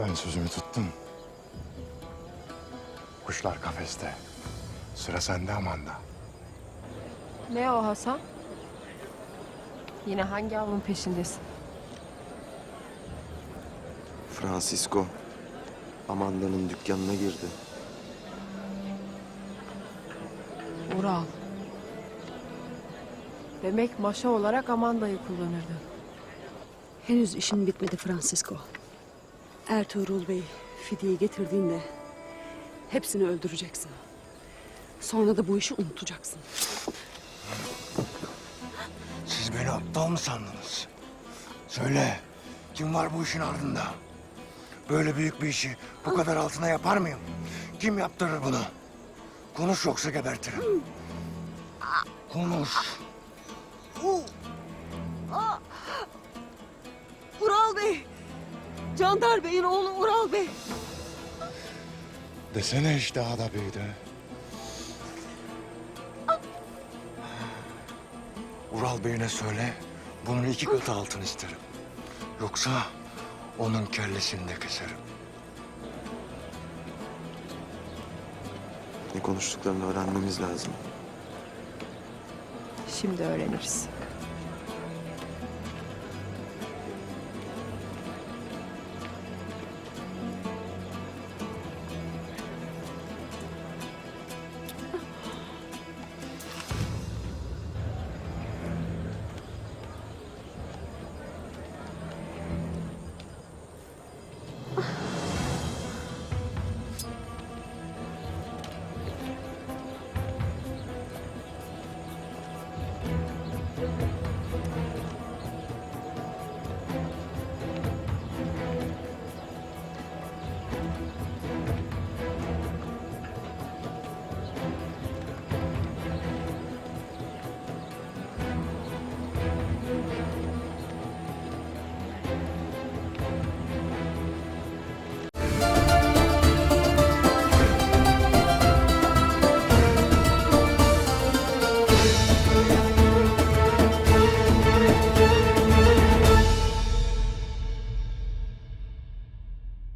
Ben sözümü tuttum. Kuşlar kafeste. Sıra sende Amanda. Ne o Hasan? Yine hangi avın peşindesin? Francisco Amanda'nın dükkanına girdi. Ural. Demek maşa olarak Amanda'yı kullanırdı. Henüz işin bitmedi Francisco. Ertuğrul Bey fidyeyi getirdiğinde hepsini öldüreceksin. Sonra da bu işi unutacaksın. Siz beni aptal mı sandınız? Söyle, kim var bu işin ardında? Böyle büyük bir işi bu kadar altına yapar mıyım? Kim yaptırır bunu? Konuş yoksa gebertirim. Konuş. Ural Candar Bey'in oğlu Ural Bey. Desene işte daha da büyüdü. Ural Bey'ine söyle, bunun iki katı altın isterim. Yoksa onun kellesini de keserim. Ne konuştuklarını öğrenmemiz lazım. Şimdi öğreniriz.